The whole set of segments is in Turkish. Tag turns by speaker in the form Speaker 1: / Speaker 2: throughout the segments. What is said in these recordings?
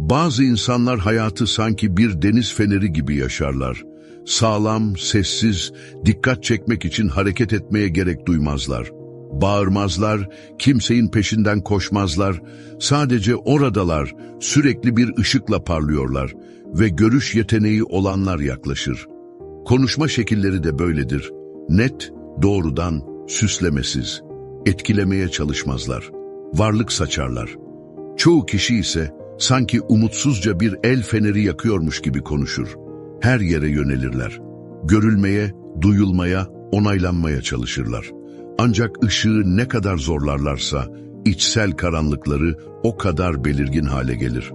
Speaker 1: Bazı insanlar hayatı sanki bir deniz feneri gibi yaşarlar. Sağlam, sessiz, dikkat çekmek için hareket etmeye gerek duymazlar. Bağırmazlar, kimseyin peşinden koşmazlar. Sadece oradalar, sürekli bir ışıkla parlıyorlar ve görüş yeteneği olanlar yaklaşır. Konuşma şekilleri de böyledir. Net, doğrudan, süslemesiz. Etkilemeye çalışmazlar. Varlık saçarlar. Çoğu kişi ise sanki umutsuzca bir el feneri yakıyormuş gibi konuşur. Her yere yönelirler. Görülmeye, duyulmaya, onaylanmaya çalışırlar. Ancak ışığı ne kadar zorlarlarsa içsel karanlıkları o kadar belirgin hale gelir.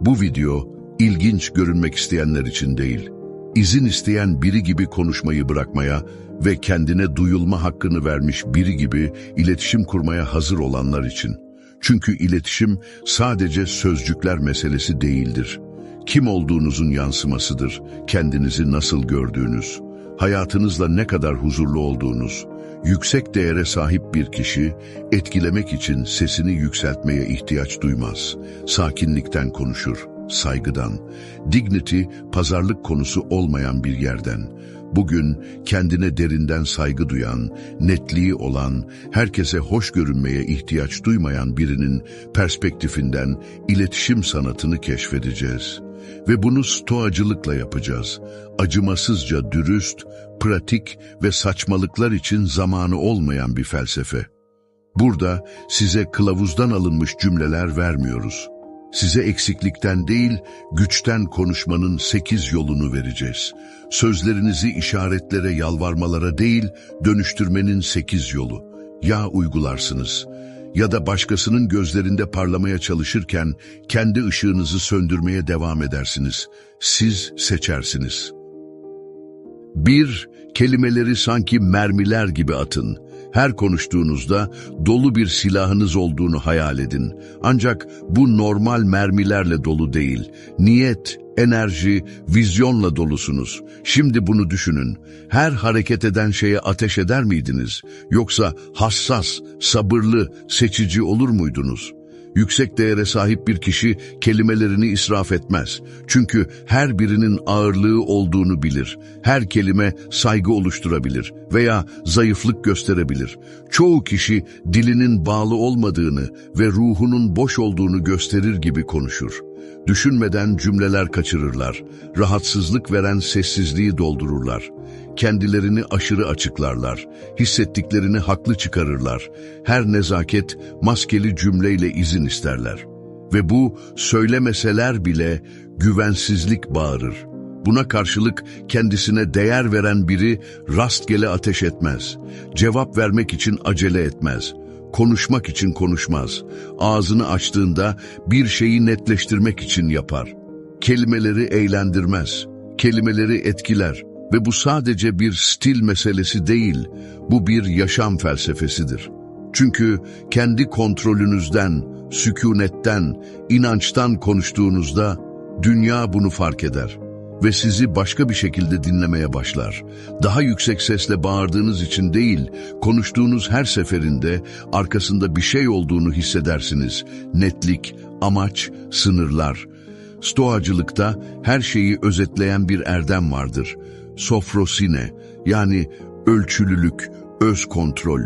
Speaker 1: Bu video ilginç görünmek isteyenler için değil, izin isteyen biri gibi konuşmayı bırakmaya ve kendine duyulma hakkını vermiş biri gibi iletişim kurmaya hazır olanlar için. Çünkü iletişim sadece sözcükler meselesi değildir. Kim olduğunuzun yansımasıdır, kendinizi nasıl gördüğünüz, hayatınızla ne kadar huzurlu olduğunuz, yüksek değere sahip bir kişi etkilemek için sesini yükseltmeye ihtiyaç duymaz. Sakinlikten konuşur, saygıdan, dignity pazarlık konusu olmayan bir yerden, bugün kendine derinden saygı duyan, netliği olan, herkese hoş görünmeye ihtiyaç duymayan birinin perspektifinden iletişim sanatını keşfedeceğiz. Ve bunu stoacılıkla yapacağız. Acımasızca dürüst, pratik ve saçmalıklar için zamanı olmayan bir felsefe. Burada size kılavuzdan alınmış cümleler vermiyoruz. Size eksiklikten değil, güçten konuşmanın sekiz yolunu vereceğiz. Sözlerinizi işaretlere, yalvarmalara değil, dönüştürmenin sekiz yolu. Ya uygularsınız ya da başkasının gözlerinde parlamaya çalışırken kendi ışığınızı söndürmeye devam edersiniz. Siz seçersiniz. 1. Kelimeleri sanki mermiler gibi atın. Her konuştuğunuzda dolu bir silahınız olduğunu hayal edin. Ancak bu normal mermilerle dolu değil. Niyet, enerji, vizyonla dolusunuz. Şimdi bunu düşünün. Her hareket eden şeye ateş eder miydiniz? Yoksa hassas, sabırlı, seçici olur muydunuz? Yüksek değere sahip bir kişi kelimelerini israf etmez. Çünkü her birinin ağırlığı olduğunu bilir. Her kelime saygı oluşturabilir veya zayıflık gösterebilir. Çoğu kişi dilinin bağlı olmadığını ve ruhunun boş olduğunu gösterir gibi konuşur. Düşünmeden cümleler kaçırırlar. Rahatsızlık veren sessizliği doldururlar. Kendilerini aşırı açıklarlar. Hissettiklerini haklı çıkarırlar. Her nezaket maskeli cümleyle izin isterler. Ve bu söylemeseler bile güvensizlik bağırır. Buna karşılık kendisine değer veren biri rastgele ateş etmez. Cevap vermek için acele etmez konuşmak için konuşmaz. Ağzını açtığında bir şeyi netleştirmek için yapar. Kelimeleri eğlendirmez. Kelimeleri etkiler. Ve bu sadece bir stil meselesi değil, bu bir yaşam felsefesidir. Çünkü kendi kontrolünüzden, sükunetten, inançtan konuştuğunuzda dünya bunu fark eder ve sizi başka bir şekilde dinlemeye başlar. Daha yüksek sesle bağırdığınız için değil, konuştuğunuz her seferinde arkasında bir şey olduğunu hissedersiniz. Netlik, amaç, sınırlar. Stoacılıkta her şeyi özetleyen bir erdem vardır. Sofrosine yani ölçülülük, öz kontrol.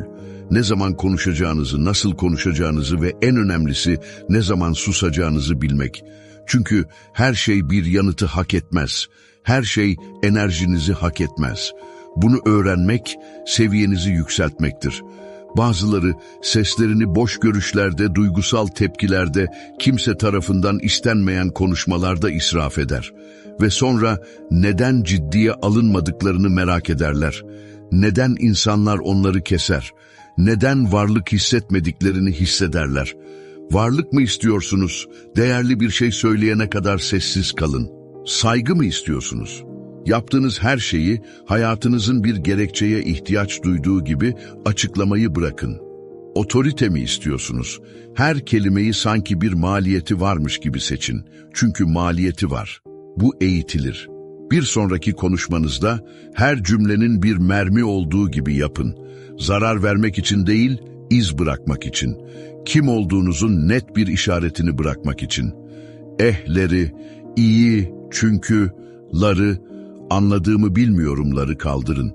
Speaker 1: Ne zaman konuşacağınızı, nasıl konuşacağınızı ve en önemlisi ne zaman susacağınızı bilmek. Çünkü her şey bir yanıtı hak etmez. Her şey enerjinizi hak etmez. Bunu öğrenmek seviyenizi yükseltmektir. Bazıları seslerini boş görüşlerde, duygusal tepkilerde, kimse tarafından istenmeyen konuşmalarda israf eder. Ve sonra neden ciddiye alınmadıklarını merak ederler. Neden insanlar onları keser? Neden varlık hissetmediklerini hissederler? Varlık mı istiyorsunuz? Değerli bir şey söyleyene kadar sessiz kalın. Saygı mı istiyorsunuz? Yaptığınız her şeyi hayatınızın bir gerekçeye ihtiyaç duyduğu gibi açıklamayı bırakın. Otorite mi istiyorsunuz? Her kelimeyi sanki bir maliyeti varmış gibi seçin. Çünkü maliyeti var. Bu eğitilir. Bir sonraki konuşmanızda her cümlenin bir mermi olduğu gibi yapın. Zarar vermek için değil, iz bırakmak için. Kim olduğunuzun net bir işaretini bırakmak için. ehleri, iyi, çünkü, ları, anladığımı bilmiyorumları kaldırın.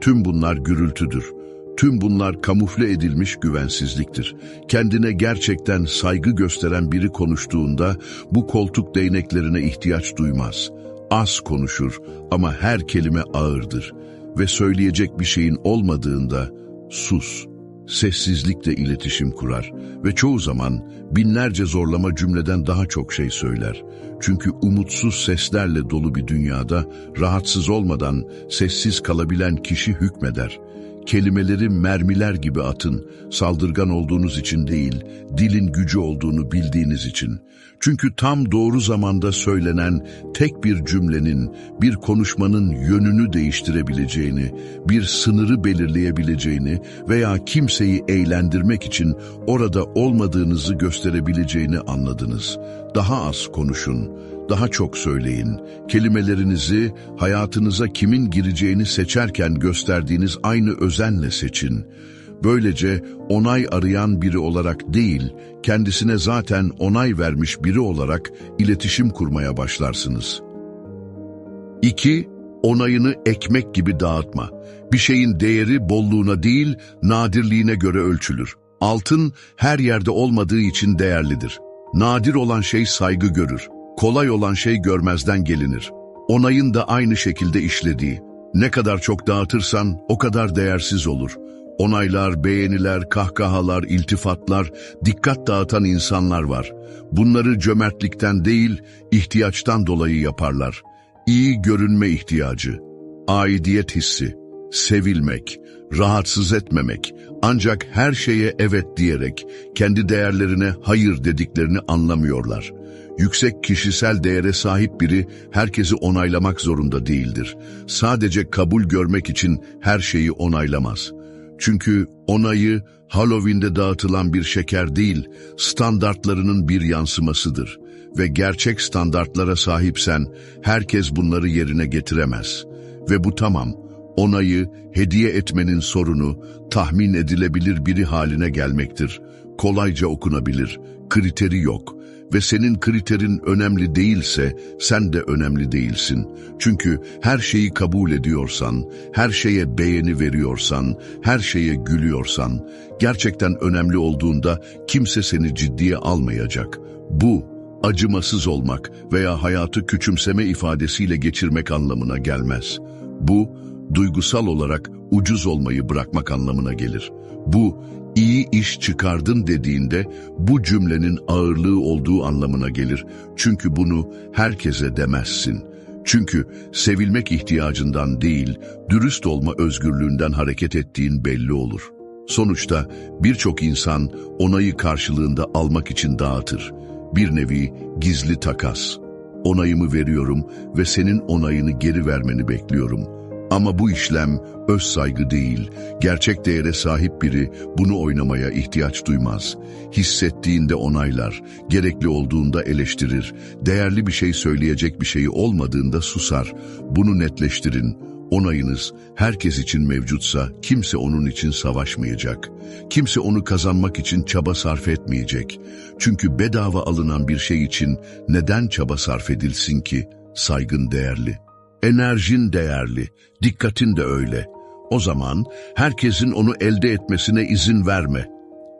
Speaker 1: Tüm bunlar gürültüdür. Tüm bunlar kamufle edilmiş güvensizliktir. Kendine gerçekten saygı gösteren biri konuştuğunda bu koltuk değneklerine ihtiyaç duymaz. Az konuşur ama her kelime ağırdır. Ve söyleyecek bir şeyin olmadığında sus, sessizlikle iletişim kurar ve çoğu zaman binlerce zorlama cümleden daha çok şey söyler. Çünkü umutsuz seslerle dolu bir dünyada rahatsız olmadan sessiz kalabilen kişi hükmeder. Kelimeleri mermiler gibi atın, saldırgan olduğunuz için değil, dilin gücü olduğunu bildiğiniz için. Çünkü tam doğru zamanda söylenen tek bir cümlenin, bir konuşmanın yönünü değiştirebileceğini, bir sınırı belirleyebileceğini veya kimseyi eğlendirmek için orada olmadığınızı gösterebileceğini anladınız. Daha az konuşun, daha çok söyleyin. Kelimelerinizi hayatınıza kimin gireceğini seçerken gösterdiğiniz aynı özenle seçin. Böylece onay arayan biri olarak değil, kendisine zaten onay vermiş biri olarak iletişim kurmaya başlarsınız. 2. Onayını ekmek gibi dağıtma. Bir şeyin değeri bolluğuna değil, nadirliğine göre ölçülür. Altın her yerde olmadığı için değerlidir. Nadir olan şey saygı görür. Kolay olan şey görmezden gelinir. Onayın da aynı şekilde işlediği. Ne kadar çok dağıtırsan o kadar değersiz olur. Onaylar, beğeniler, kahkahalar, iltifatlar, dikkat dağıtan insanlar var. Bunları cömertlikten değil, ihtiyaçtan dolayı yaparlar. İyi görünme ihtiyacı, aidiyet hissi, sevilmek, rahatsız etmemek, ancak her şeye evet diyerek kendi değerlerine hayır dediklerini anlamıyorlar. Yüksek kişisel değere sahip biri herkesi onaylamak zorunda değildir. Sadece kabul görmek için her şeyi onaylamaz. Çünkü onayı Halloween'de dağıtılan bir şeker değil, standartlarının bir yansımasıdır. Ve gerçek standartlara sahipsen herkes bunları yerine getiremez. Ve bu tamam, onayı hediye etmenin sorunu tahmin edilebilir biri haline gelmektir. Kolayca okunabilir, kriteri yok ve senin kriterin önemli değilse sen de önemli değilsin. Çünkü her şeyi kabul ediyorsan, her şeye beğeni veriyorsan, her şeye gülüyorsan, gerçekten önemli olduğunda kimse seni ciddiye almayacak. Bu acımasız olmak veya hayatı küçümseme ifadesiyle geçirmek anlamına gelmez. Bu duygusal olarak ucuz olmayı bırakmak anlamına gelir. Bu iyi iş çıkardın dediğinde bu cümlenin ağırlığı olduğu anlamına gelir. Çünkü bunu herkese demezsin. Çünkü sevilmek ihtiyacından değil, dürüst olma özgürlüğünden hareket ettiğin belli olur. Sonuçta birçok insan onayı karşılığında almak için dağıtır. Bir nevi gizli takas. Onayımı veriyorum ve senin onayını geri vermeni bekliyorum.'' Ama bu işlem öz saygı değil, gerçek değere sahip biri bunu oynamaya ihtiyaç duymaz. Hissettiğinde onaylar, gerekli olduğunda eleştirir, değerli bir şey söyleyecek bir şeyi olmadığında susar. Bunu netleştirin. Onayınız herkes için mevcutsa kimse onun için savaşmayacak. Kimse onu kazanmak için çaba sarf etmeyecek. Çünkü bedava alınan bir şey için neden çaba sarf edilsin ki? Saygın değerli. Enerjin değerli, dikkatin de öyle. O zaman herkesin onu elde etmesine izin verme.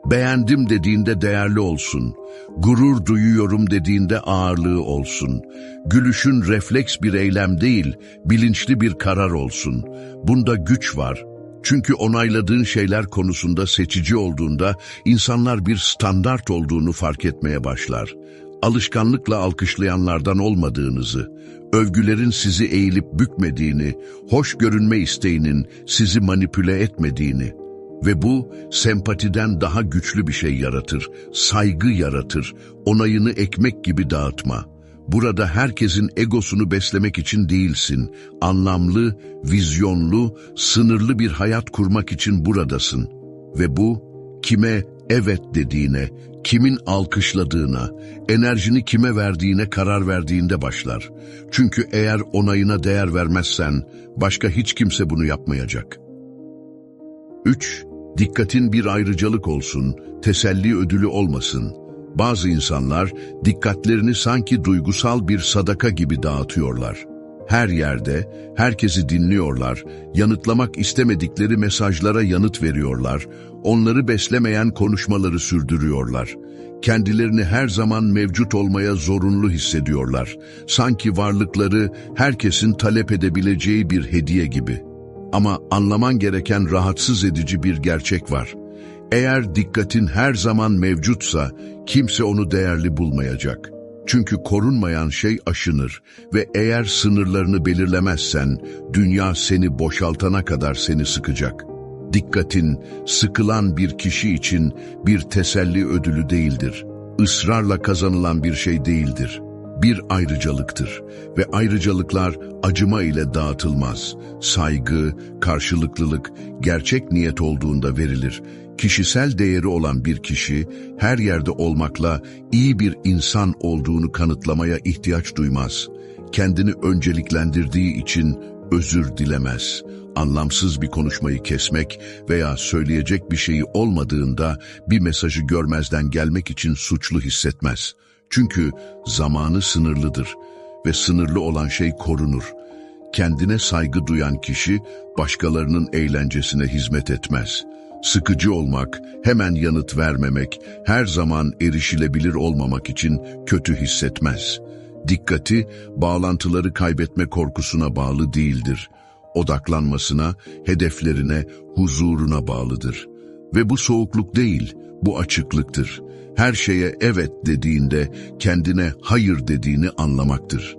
Speaker 1: Beğendim dediğinde değerli olsun. Gurur duyuyorum dediğinde ağırlığı olsun. Gülüşün refleks bir eylem değil, bilinçli bir karar olsun. Bunda güç var. Çünkü onayladığın şeyler konusunda seçici olduğunda insanlar bir standart olduğunu fark etmeye başlar alışkanlıkla alkışlayanlardan olmadığınızı, övgülerin sizi eğilip bükmediğini, hoş görünme isteğinin sizi manipüle etmediğini ve bu sempatiden daha güçlü bir şey yaratır, saygı yaratır, onayını ekmek gibi dağıtma. Burada herkesin egosunu beslemek için değilsin, anlamlı, vizyonlu, sınırlı bir hayat kurmak için buradasın. Ve bu, kime evet dediğine, kimin alkışladığına, enerjini kime verdiğine karar verdiğinde başlar. Çünkü eğer onayına değer vermezsen, başka hiç kimse bunu yapmayacak. 3. Dikkatin bir ayrıcalık olsun, teselli ödülü olmasın. Bazı insanlar dikkatlerini sanki duygusal bir sadaka gibi dağıtıyorlar. Her yerde, herkesi dinliyorlar, yanıtlamak istemedikleri mesajlara yanıt veriyorlar, onları beslemeyen konuşmaları sürdürüyorlar. Kendilerini her zaman mevcut olmaya zorunlu hissediyorlar. Sanki varlıkları herkesin talep edebileceği bir hediye gibi. Ama anlaman gereken rahatsız edici bir gerçek var. Eğer dikkatin her zaman mevcutsa kimse onu değerli bulmayacak. Çünkü korunmayan şey aşınır ve eğer sınırlarını belirlemezsen dünya seni boşaltana kadar seni sıkacak. Dikkatin sıkılan bir kişi için bir teselli ödülü değildir. Israrla kazanılan bir şey değildir. Bir ayrıcalıktır ve ayrıcalıklar acıma ile dağıtılmaz. Saygı, karşılıklılık, gerçek niyet olduğunda verilir. Kişisel değeri olan bir kişi her yerde olmakla iyi bir insan olduğunu kanıtlamaya ihtiyaç duymaz. Kendini önceliklendirdiği için özür dilemez. Anlamsız bir konuşmayı kesmek veya söyleyecek bir şeyi olmadığında bir mesajı görmezden gelmek için suçlu hissetmez. Çünkü zamanı sınırlıdır ve sınırlı olan şey korunur. Kendine saygı duyan kişi başkalarının eğlencesine hizmet etmez. Sıkıcı olmak, hemen yanıt vermemek, her zaman erişilebilir olmamak için kötü hissetmez. Dikkati, bağlantıları kaybetme korkusuna bağlı değildir. Odaklanmasına, hedeflerine, huzuruna bağlıdır. Ve bu soğukluk değil, bu açıklıktır. Her şeye evet dediğinde kendine hayır dediğini anlamaktır.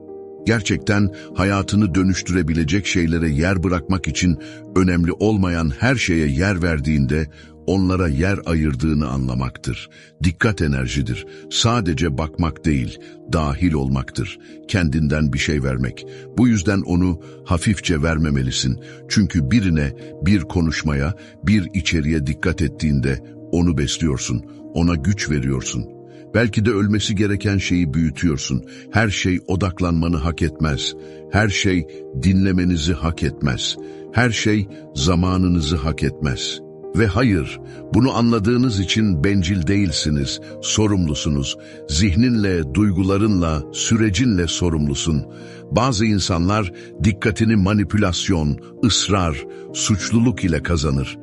Speaker 1: Gerçekten hayatını dönüştürebilecek şeylere yer bırakmak için önemli olmayan her şeye yer verdiğinde onlara yer ayırdığını anlamaktır. Dikkat enerjidir. Sadece bakmak değil, dahil olmaktır. Kendinden bir şey vermek. Bu yüzden onu hafifçe vermemelisin. Çünkü birine, bir konuşmaya, bir içeriye dikkat ettiğinde onu besliyorsun, ona güç veriyorsun. Belki de ölmesi gereken şeyi büyütüyorsun. Her şey odaklanmanı hak etmez. Her şey dinlemenizi hak etmez. Her şey zamanınızı hak etmez.'' Ve hayır, bunu anladığınız için bencil değilsiniz, sorumlusunuz. Zihninle, duygularınla, sürecinle sorumlusun. Bazı insanlar dikkatini manipülasyon, ısrar, suçluluk ile kazanır.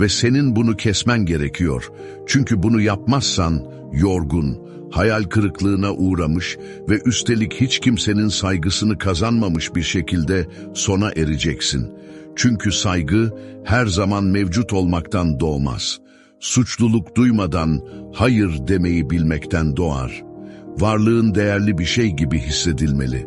Speaker 1: Ve senin bunu kesmen gerekiyor. Çünkü bunu yapmazsan yorgun, hayal kırıklığına uğramış ve üstelik hiç kimsenin saygısını kazanmamış bir şekilde sona ereceksin.'' Çünkü saygı her zaman mevcut olmaktan doğmaz. Suçluluk duymadan hayır demeyi bilmekten doğar. Varlığın değerli bir şey gibi hissedilmeli.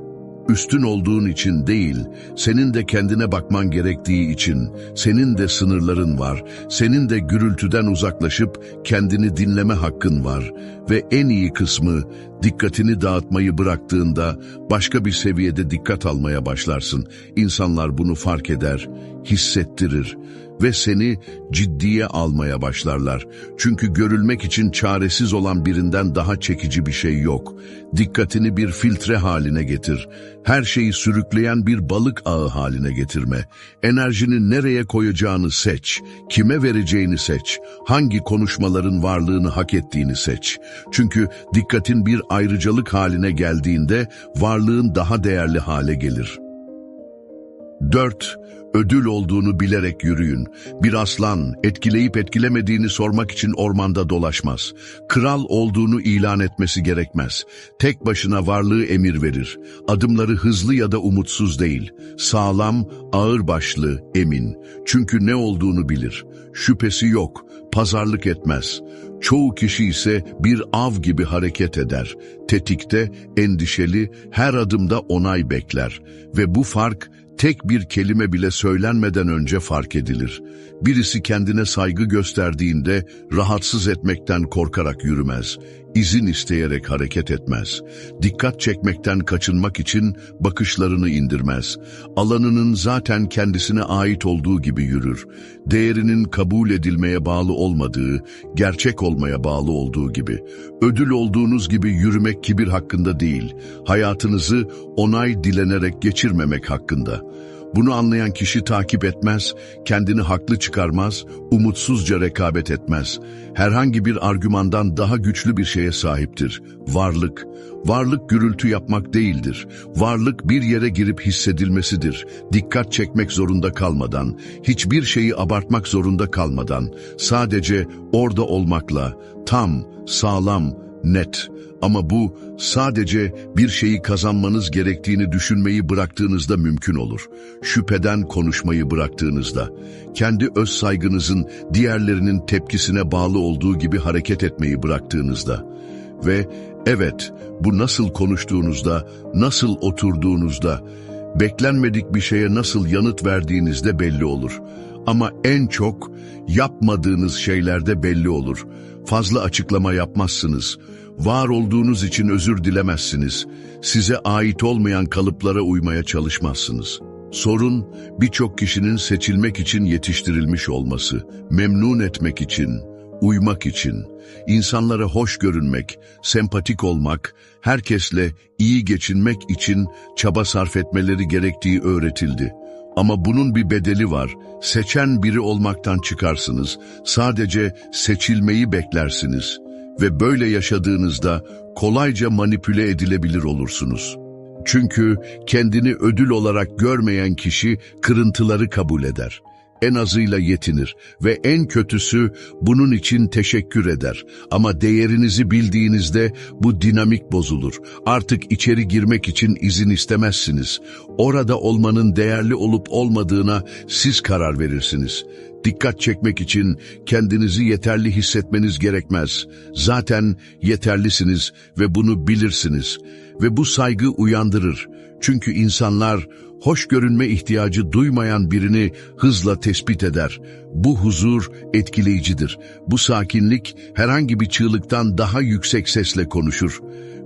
Speaker 1: Üstün olduğun için değil, senin de kendine bakman gerektiği için, senin de sınırların var, senin de gürültüden uzaklaşıp kendini dinleme hakkın var ve en iyi kısmı dikkatini dağıtmayı bıraktığında başka bir seviyede dikkat almaya başlarsın. İnsanlar bunu fark eder, hissettirir ve seni ciddiye almaya başlarlar. Çünkü görülmek için çaresiz olan birinden daha çekici bir şey yok. Dikkatini bir filtre haline getir. Her şeyi sürükleyen bir balık ağı haline getirme. Enerjini nereye koyacağını seç. Kime vereceğini seç. Hangi konuşmaların varlığını hak ettiğini seç. Çünkü dikkatin bir ayrıcalık haline geldiğinde varlığın daha değerli hale gelir. 4 ödül olduğunu bilerek yürüyün. Bir aslan etkileyip etkilemediğini sormak için ormanda dolaşmaz. Kral olduğunu ilan etmesi gerekmez. Tek başına varlığı emir verir. Adımları hızlı ya da umutsuz değil. Sağlam, ağırbaşlı, emin. Çünkü ne olduğunu bilir. Şüphesi yok, pazarlık etmez. Çoğu kişi ise bir av gibi hareket eder. Tetikte, endişeli, her adımda onay bekler. Ve bu fark tek bir kelime bile söylenmeden önce fark edilir. Birisi kendine saygı gösterdiğinde rahatsız etmekten korkarak yürümez, izin isteyerek hareket etmez. Dikkat çekmekten kaçınmak için bakışlarını indirmez. Alanının zaten kendisine ait olduğu gibi yürür. Değerinin kabul edilmeye bağlı olmadığı, gerçek olmaya bağlı olduğu gibi. Ödül olduğunuz gibi yürümek kibir hakkında değil, hayatınızı onay dilenerek geçirmemek hakkında. Bunu anlayan kişi takip etmez, kendini haklı çıkarmaz, umutsuzca rekabet etmez. Herhangi bir argümandan daha güçlü bir şeye sahiptir. Varlık. Varlık gürültü yapmak değildir. Varlık bir yere girip hissedilmesidir. Dikkat çekmek zorunda kalmadan, hiçbir şeyi abartmak zorunda kalmadan, sadece orada olmakla, tam, sağlam, net. Ama bu sadece bir şeyi kazanmanız gerektiğini düşünmeyi bıraktığınızda mümkün olur. Şüpheden konuşmayı bıraktığınızda, kendi öz saygınızın diğerlerinin tepkisine bağlı olduğu gibi hareket etmeyi bıraktığınızda ve evet bu nasıl konuştuğunuzda, nasıl oturduğunuzda, beklenmedik bir şeye nasıl yanıt verdiğinizde belli olur. Ama en çok yapmadığınız şeylerde belli olur. Fazla açıklama yapmazsınız. Var olduğunuz için özür dilemezsiniz. Size ait olmayan kalıplara uymaya çalışmazsınız. Sorun birçok kişinin seçilmek için yetiştirilmiş olması, memnun etmek için, uymak için, insanlara hoş görünmek, sempatik olmak, herkesle iyi geçinmek için çaba sarf etmeleri gerektiği öğretildi. Ama bunun bir bedeli var. Seçen biri olmaktan çıkarsınız. Sadece seçilmeyi beklersiniz. Ve böyle yaşadığınızda kolayca manipüle edilebilir olursunuz. Çünkü kendini ödül olarak görmeyen kişi kırıntıları kabul eder. En azıyla yetinir ve en kötüsü bunun için teşekkür eder. Ama değerinizi bildiğinizde bu dinamik bozulur. Artık içeri girmek için izin istemezsiniz. Orada olmanın değerli olup olmadığına siz karar verirsiniz. Dikkat çekmek için kendinizi yeterli hissetmeniz gerekmez. Zaten yeterlisiniz ve bunu bilirsiniz. Ve bu saygı uyandırır. Çünkü insanlar hoş görünme ihtiyacı duymayan birini hızla tespit eder. Bu huzur etkileyicidir. Bu sakinlik herhangi bir çığlıktan daha yüksek sesle konuşur.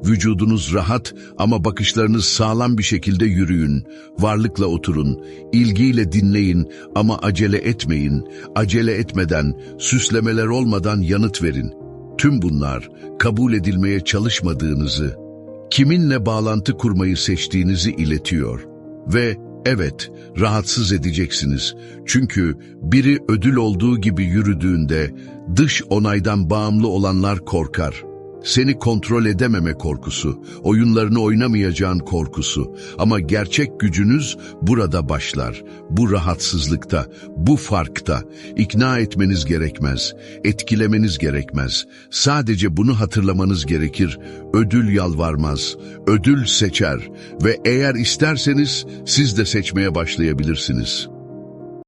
Speaker 1: Vücudunuz rahat ama bakışlarınız sağlam bir şekilde yürüyün. Varlıkla oturun. ilgiyle dinleyin ama acele etmeyin. Acele etmeden, süslemeler olmadan yanıt verin. Tüm bunlar kabul edilmeye çalışmadığınızı, kiminle bağlantı kurmayı seçtiğinizi iletiyor. Ve evet, rahatsız edeceksiniz. Çünkü biri ödül olduğu gibi yürüdüğünde dış onaydan bağımlı olanlar korkar. Seni kontrol edememe korkusu, oyunlarını oynamayacağın korkusu. Ama gerçek gücünüz burada başlar. Bu rahatsızlıkta, bu farkta. İkna etmeniz gerekmez, etkilemeniz gerekmez. Sadece bunu hatırlamanız gerekir. Ödül yalvarmaz, ödül seçer ve eğer isterseniz siz de seçmeye başlayabilirsiniz.''